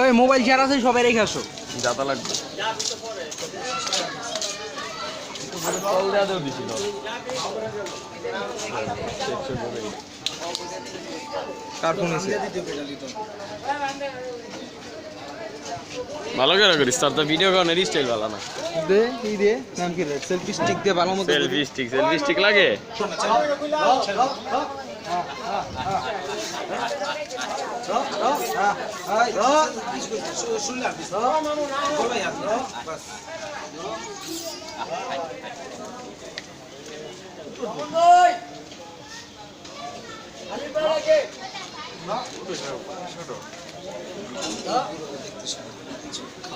ওই মোবাইল যারা আছে সবাই রেখে আসো। যাতা লাগবে। কল দেওয়া দেও দিছিল কার আছে। ভালো করে করিস তোর তো ভিডিও করার স্টাইল ভালো না দে এই দে নাম কি রে সেলফি স্টিক দিয়ে ভালো মতো সেলফি স্টিক সেলফি স্টিক লাগে রসি করে রাখছো তুমি উপরে দিও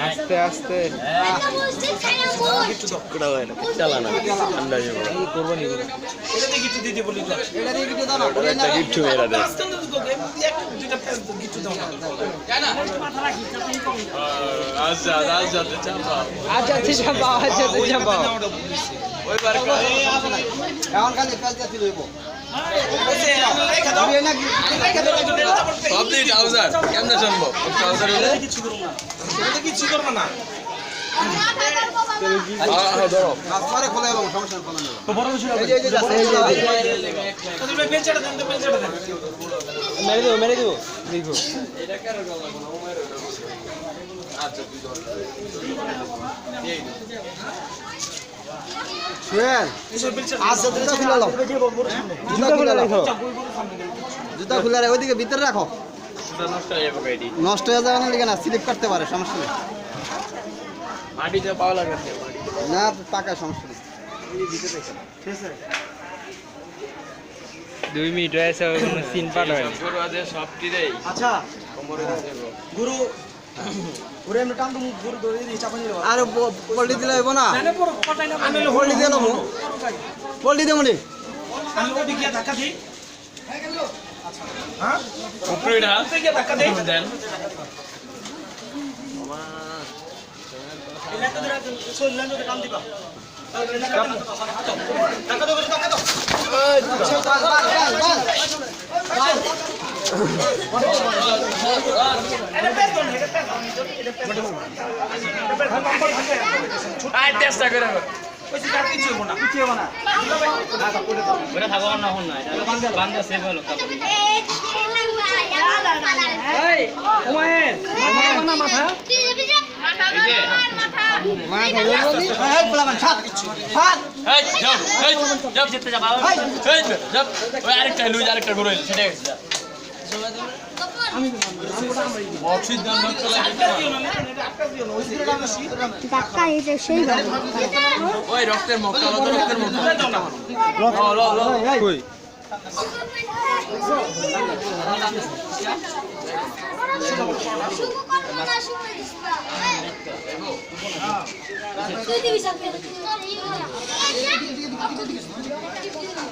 আস্তে আস্তে আচ্ছা আচ্ছা আচ্ছা আচ্ছা এখন খালি কালকে দিয়ে ট্রাউজার কেমনে সম্ভব ট্রাউজার হলে? কিছু করব না সুয়েল আচ্ছা জুতা খুলে নাও জুতা খুলে রাখো জুতা খুলে রাখো ওইদিকে ভিতরে রাখো। নষ্ট হয়ে যাবে হয়ে না লিখে না স্লিপ করতে পারে সমস্যা নেই। মাটিতে পাওয়া লাগে না পাকা সমস্যা নেই। দুই মিনিট হয়েছে কোনো সিন পাঠ হয় গরু আছে সব টিরেই আচ্ছা গুরু আর পল্টি দিলে হইব না? পল্টি দিয়ে নেব। পল্টি দেবো। নি আমি হ্যাঁ আই চেষ্টা আরেকটা লুজ আরেকটা গরু এলো ধাক্কা এসে সেই ওই রক্তের মুখ রক্তের মুখ কই আমাদের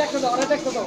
একটা দাও একটা দাও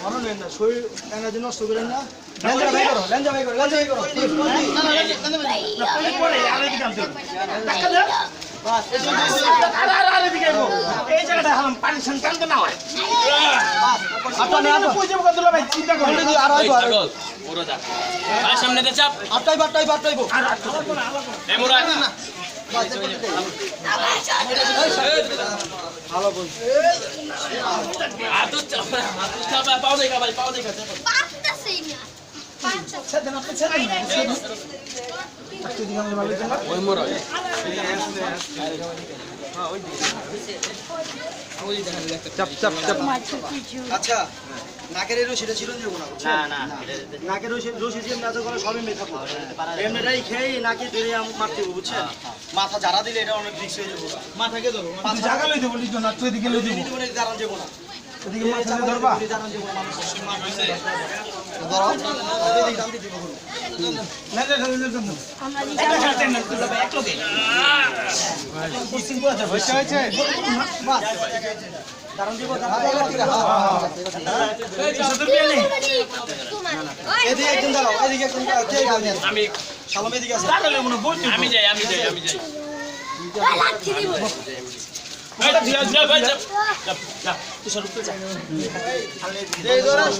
শরীর এনার্জি নষ্ট করেন না লেঞ্জা ভাই করো লেঞ্জা ভাই করো লেঞ্জা ভাই করো না না লেঞ্জা পরে আর এদিকে আনতে টাকা দে। বাস আর আর আর এদিকে আইবো। এই জায়গাটা হারাম পানি সন্তান না হয় আপনার নেওয়া তো পয়সা কত দিলো ভাই চিন্তা করো আর এই আইবো পুরো যা আর সামনে তে চাপ এই ভাই পাও দেখা ছেদেন আপনি ছেদেন না একটু দিকে আমি ভালো দিলাম ওই মোরা। চাপ চাপ চাপ। আচ্ছা। নাকের রশিটা ছিল যাব না না না নাকের রশি রশি দিয়ে মেজা করে সবই মেথা করে। এমনিটাই খেয়ে নাকে ধরে আম- মারতে বুঝছেন মাথা ঝাড়া দিলে এটা অনেক রিক্স হয়ে যাব। মাথাকে ধরো তুই জায়গা লই দেবো লিখো না তুই দিকে লই দেবো। দাঁড়ান যাব না। এদিকে মাথা দিয়ে ধরবা দাঁড়ান যাব না মানুষ ধরো এদিকে দাম দিয়ে দিব কোনো। না না না না না আমরা এটা খাতে না তুই ভাই এক লোকে পশ্চিম পুরা যাবে। বাস। দাঁড়ান যাব, দাঁড়ান যাব, ঠিক আছে। সদর বিয়ে নেই এদিকে একজন দাঁড়াও, এদিকে একজন দাঁড়াও, কে গাল দেন? আমি সালাম এদিকে আছে। টাকা লই মনে বলছি আমি যাই আমি যাই আমি যাই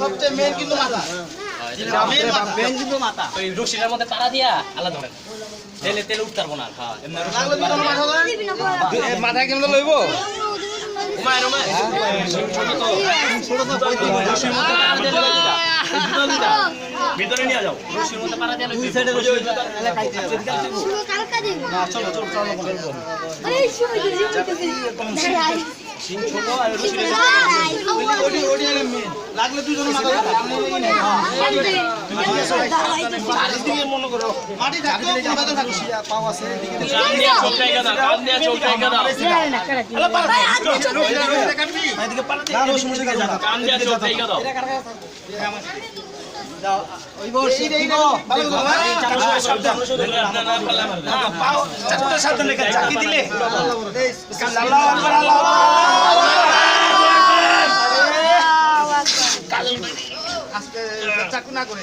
সবচেয়ে main কিন্তু মাথা। main কিন্তু মাথা। ওই রশিটার মধ্যে পাড়া দিয়া আলাদা ধরেন তেলে তেলে উঠতে পারব না। মাথায় কেমন লইব উমায় উমায় ভিতরে নিয়ে যাও রশির মধ্যে পাড়া দিয়া দুই side রশি না, চলো, চলো, চলো, চলো। আগে main। লাগলে দুজনে মনে করো। মাটি। পাও আছে, এদিকে কান দিয়া চোখ টাইকা দাও কান দিয়া চোখ টাইকা দাও এদিকে পালা দিয়ে- না, রশি মুশি কাটবে না। কান দিয়া চোখ টাইকা দাও ওই বর্ষি, এই গো। ভালো করে ধরো। এই চারশো, সাবধান। না না পারলাম না পাও চাকুটা সাবধানে কাজ চাকি দিলে চাকু না করে।